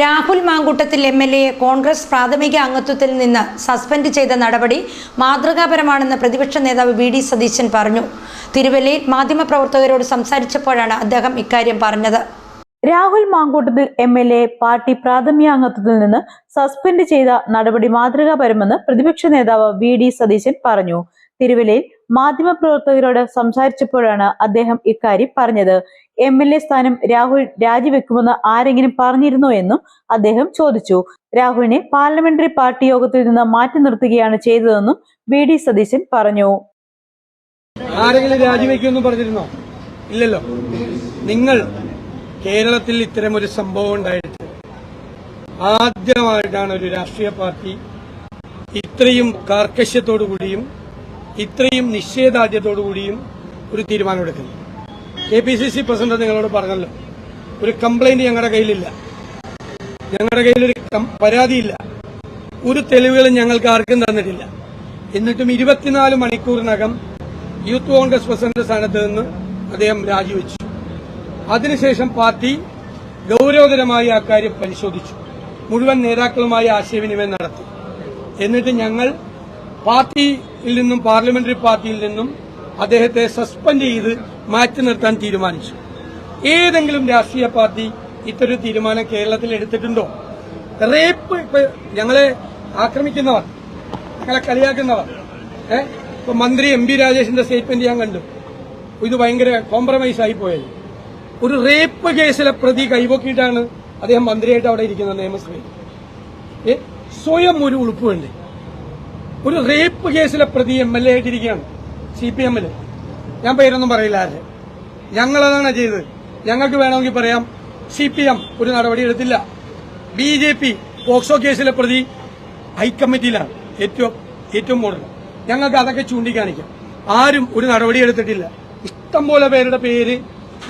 Rahul Mamkootathil M L എയെ കോൺഗ്രസ് പ്രാഥമിക അംഗത്വത്തിൽ നിന്ന് സസ്പെൻഡ് ചെയ്ത നടപടി മാതൃകാപരമാണെന്ന് പ്രതിപക്ഷ നേതാവ് വി ഡി സതീശൻ പറഞ്ഞു. തിരുവല്ലയിൽ മാധ്യമപ്രവർത്തകരോട് സംസാരിച്ചപ്പോഴാണ് അദ്ദേഹം ഇക്കാര്യം പറഞ്ഞത്. Rahul Mamkootathil M L A party പ്രാഥമിക അംഗത്വത്തിൽ നിന്ന് സസ്പെൻഡ് ചെയ്ത നടപടി മാതൃകാപരമെന്ന് പ്രതിപക്ഷ നേതാവ് വി ഡി സതീശൻ പറഞ്ഞു. തിരുവല്ലയിൽ മാധ്യമപ്രവർത്തകരോട് സംസാരിച്ചപ്പോഴാണ് അദ്ദേഹം ഇക്കാര്യം പറഞ്ഞത്. എം എൽ എ സ്ഥാനം രാഹുൽ രാജിവെക്കുമെന്ന് ആരെങ്കിലും പറഞ്ഞിരുന്നോ എന്നും അദ്ദേഹം ചോദിച്ചു. രാഹുലിനെ പാർലമെന്ററി പാർട്ടി യോഗത്തിൽ നിന്ന് മാറ്റി നിർത്തുകയാണ് ചെയ്തതെന്നും വി ഡി സതീശൻ പറഞ്ഞു. ആരെങ്കിലും രാജിവെക്കുമെന്ന് പറഞ്ഞിരുന്നോ? ഇല്ലല്ലോ. നിങ്ങൾ കേരളത്തിൽ ഇത്തരം ഒരു സംഭവം ഉണ്ടായിട്ട് ആദ്യമായിട്ടാണ് ഒരു രാഷ്ട്രീയ പാർട്ടി ഇത്രയും കാർക്കശ്യത്തോടു കൂടിയും ഇത്രയും നിശ്ചയദാർഢ്യത്തോടുകൂടിയും ഒരു തീരുമാനമെടുക്കുന്നത് K P C C president നിങ്ങളോട് പറഞ്ഞല്ലോ ഒരു കംപ്ലൈന്റ് ഞങ്ങളുടെ കയ്യിലില്ല. ഞങ്ങളുടെ കയ്യിലൊരു പരാതിയില്ല. ഒരു തെളിവുകളും ഞങ്ങൾക്ക് ആർക്കും തന്നിട്ടില്ല. എന്നിട്ടും ഇരുപത്തിനാല് മണിക്കൂറിനകം യൂത്ത് കോൺഗ്രസ് പ്രസിഡന്റ് സ്ഥാനത്ത് നിന്ന് അദ്ദേഹം രാജിവെച്ചു. അതിനുശേഷം പാർട്ടി ഗൌരവതരമായി ആ കാര്യം പരിശോധിച്ചു. മുഴുവൻ നേതാക്കളുമായി ആശയവിനിമയം നടത്തി. എന്നിട്ട് ഞങ്ങൾ പാർട്ടിയിൽ നിന്നും പാർലമെന്ററി പാർട്ടിയിൽ നിന്നും അദ്ദേഹത്തെ സസ്പെൻഡ് ചെയ്ത് മാറ്റി നിർത്താൻ തീരുമാനിച്ചു. ഏതെങ്കിലും രാഷ്ട്രീയ പാർട്ടി ഇത്തരം തീരുമാനം കേരളത്തിൽ എടുത്തിട്ടുണ്ടോ? റേപ്പ് ഇപ്പൊ ഞങ്ങളെ ആക്രമിക്കുന്നവർ ഞങ്ങളെ കളിയാക്കുന്നവർ ഏഹ് ഇപ്പൊ മന്ത്രി എം പി രാജേഷിന്റെ സ്റ്റേറ്റ്മെന്റ് ഞാൻ കണ്ടു. ഇത് ഭയങ്കര കോംപ്രമൈസ് ആയി പോയത്. ഒരു റേപ്പ് കേസിലെ പ്രതി കൈപൊക്കിയിട്ടാണ് അദ്ദേഹം മന്ത്രിയായിട്ട് അവിടെ ഇരിക്കുന്നത് നിയമസഭയിൽ. സ്വയം ഒരു ഉളുപ്പ് വേണ്ടേ? ഒരു റേപ്പ് കേസിലെ പ്രതി എം എൽ എ ആയിട്ടിരിക്കുകയാണ്. സി പി എമ്മിൽ ഞാൻ പേരൊന്നും പറയില്ല ആരെ. ഞങ്ങളതാണ് ചെയ്തത്. ഞങ്ങൾക്ക് വേണമെങ്കിൽ പറയാം സി പി എം ഒരു നടപടി എടുത്തില്ല. ബി ജെ പി പോക്സോ കേസിലെ പ്രതി ഹൈക്കമ്മിറ്റിയിലാണ്. ഏറ്റവും ഏറ്റവും കൂടുതൽ ഞങ്ങൾക്ക് അതൊക്കെ ചൂണ്ടിക്കാണിക്കാം. ആരും ഒരു നടപടി എടുത്തിട്ടില്ല. ഇഷ്ടംപോലെ പേരുടെ പേര്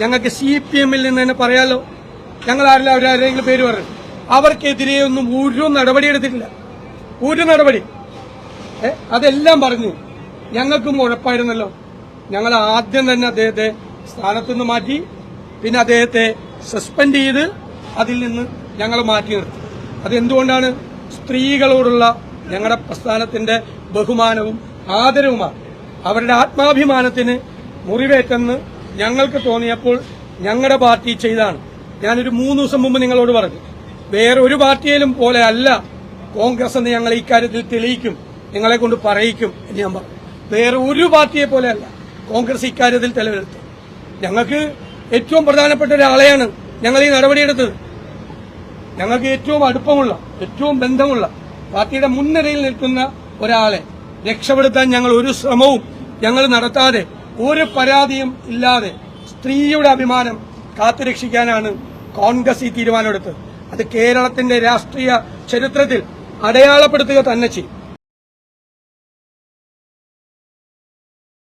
ഞങ്ങൾക്ക് സി പി എമ്മിൽ നിന്ന് തന്നെ പറയാലോ. ഞങ്ങൾ ആരെല്ലാം അവരാരെങ്കിലും പേര് പറഞ്ഞു അവർക്കെതിരെ ഒന്നും ഒരു നടപടി എടുത്തിട്ടില്ല. ഒരു നടപടി. അതെല്ലാം പറഞ്ഞു. ഞങ്ങൾക്കും ഉഴപ്പായിരുന്നല്ലോ ഞങ്ങൾ ആദ്യം തന്നെ അദ്ദേഹത്തെ സ്ഥാനത്തുനിന്ന് മാറ്റി പിന്നെ അദ്ദേഹത്തെ സസ്പെൻഡ് ചെയ്ത് അതിൽ നിന്ന് ഞങ്ങൾ മാറ്റി നിർത്തി. അതെന്തുകൊണ്ടാണ്? സ്ത്രീകളോടുള്ള ഞങ്ങളുടെ പ്രസ്ഥാനത്തിന്റെ ബഹുമാനവും ആദരവുമാണ്. അവരുടെ ആത്മാഭിമാനത്തിന് മുറിവേറ്റെന്ന് ഞങ്ങൾക്ക് തോന്നിയപ്പോൾ ഞങ്ങളുടെ പാർട്ടി ചെയ്താണ്. ഞാനൊരു മൂന്ന് ദിവസം മുമ്പ് നിങ്ങളോട് പറഞ്ഞു വേറെ ഒരു പാർട്ടിയിലും പോലെ അല്ല കോൺഗ്രസ് എന്ന് ഞങ്ങൾ ഇക്കാര്യത്തിൽ തെളിയിക്കും. നിങ്ങളെ കൊണ്ട് പറയിക്കും എന്ന് ഞാൻ പറഞ്ഞു വേറെ ഒരു പാർട്ടിയെ പോലെയല്ല കോൺഗ്രസ് ഇക്കാര്യത്തിൽ തെളിവെടുത്തു. ഞങ്ങൾക്ക് ഏറ്റവും പ്രധാനപ്പെട്ട ഒരാളെയാണ് ഞങ്ങൾ ഈ നടപടിയെടുത്തത് ഞങ്ങൾക്ക് ഏറ്റവും അടുപ്പമുള്ള ഏറ്റവും ബന്ധമുള്ള പാർട്ടിയുടെ മുൻനിരയിൽ നിൽക്കുന്ന ഒരാളെ രക്ഷപ്പെടുത്താൻ ഞങ്ങൾ ഒരു ശ്രമവും ഞങ്ങൾ നടത്താതെ ഒരു പരാതിയും ഇല്ലാതെ സ്ത്രീയുടെ അഭിമാനം കാത്തുരക്ഷിക്കാനാണ് കോൺഗ്രസ് ഈ തീരുമാനമെടുത്തത്. അത് കേരളത്തിന്റെ രാഷ്ട്രീയ ചരിത്രത്തിൽ അടയാളപ്പെടുത്തുക തന്നെ ചെയ്യും.